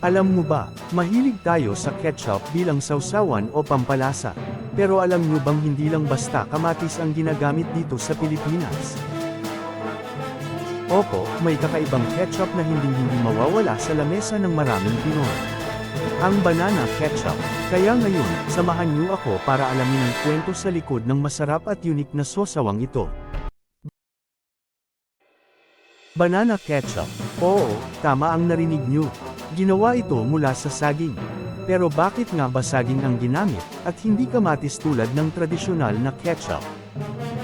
Alam mo ba, mahilig tayo sa ketchup bilang sausawan o pampalasa. Pero alam nyo bang hindi lang basta kamatis ang ginagamit dito sa Pilipinas? Opo, may kakaibang ketchup na hindi-hindi mawawala sa lamesa ng maraming Pinoy. Ang banana ketchup. Kaya ngayon, samahan niyo ako para alamin ang kwento sa likod ng masarap at unique na sosawang ito. Banana ketchup. Oo, tama ang narinig niyo. Ginawa ito mula sa saging. Pero bakit nga ba saging ang ginamit, at hindi kamatis tulad ng tradisyonal na ketchup?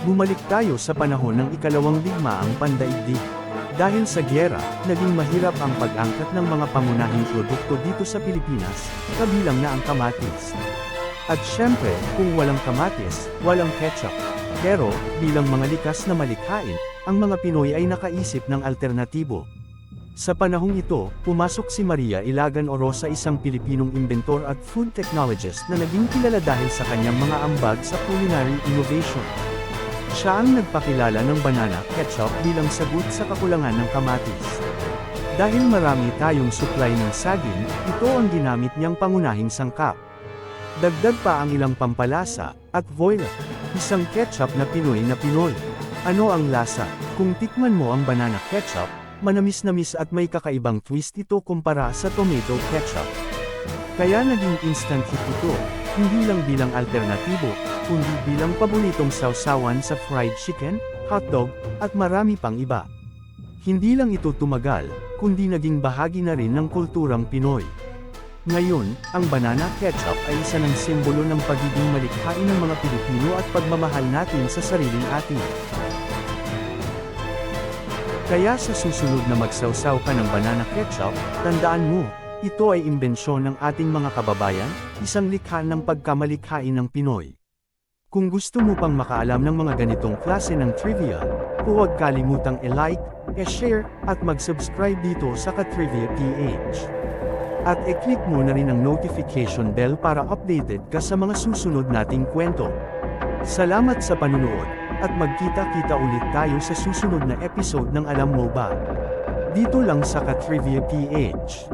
Bumalik tayo sa panahon ng ikalawang digmaang pandaigdig. Dahil sa gyera, naging mahirap ang pag-angkat ng mga pangunahing produkto dito sa Pilipinas, kabilang na ang kamatis. At syempre, kung walang kamatis, walang ketchup. Pero, bilang mga likas na malikhain, ang mga Pinoy ay nakaisip ng alternatibo. Sa panahong ito, pumasok si Maria Ilagan Orosa isang Pilipinong inventor at food technologist na naging kilala dahil sa kanyang mga ambag sa culinary innovation. Siya ang nagpakilala ng banana ketchup bilang sagot sa kakulangan ng kamatis. Dahil marami tayong supply ng saging, ito ang ginamit niyang pangunahing sangkap. Dagdag pa ang ilang pampalasa, at voila, isang ketchup na Pinoy na Pinoy. Ano ang lasa? Kung tikman mo ang banana ketchup, manamis-namis at may kakaibang twist ito kumpara sa tomato ketchup. Kaya naging instant hit ito, hindi lang bilang alternatibo, kundi bilang paboritong sausawan sa fried chicken, hotdog, at marami pang iba. Hindi lang ito tumagal, kundi naging bahagi na rin ng kulturang Pinoy. Ngayon, ang banana ketchup ay isa ng simbolo ng pagiging malikhain ng mga Pilipino at pagmamahal natin sa sariling atin. Kaya sa susunod na magsawsaw ka ng banana ketchup, tandaan mo, ito ay imbensyon ng ating mga kababayan, isang likha ng pagkamalikhain ng Pinoy. Kung gusto mo pang makaalam ng mga ganitong klase ng trivia, huwag kalimutang i-like, i-share, at mag-subscribe dito sa Katrivia PH. At i-click mo na rin ang notification bell para updated ka sa mga susunod nating kwento. Salamat sa panunood, at magkita-kita ulit tayo sa susunod na episode ng Alam Mo Ba? Dito lang sa Katrivia PH.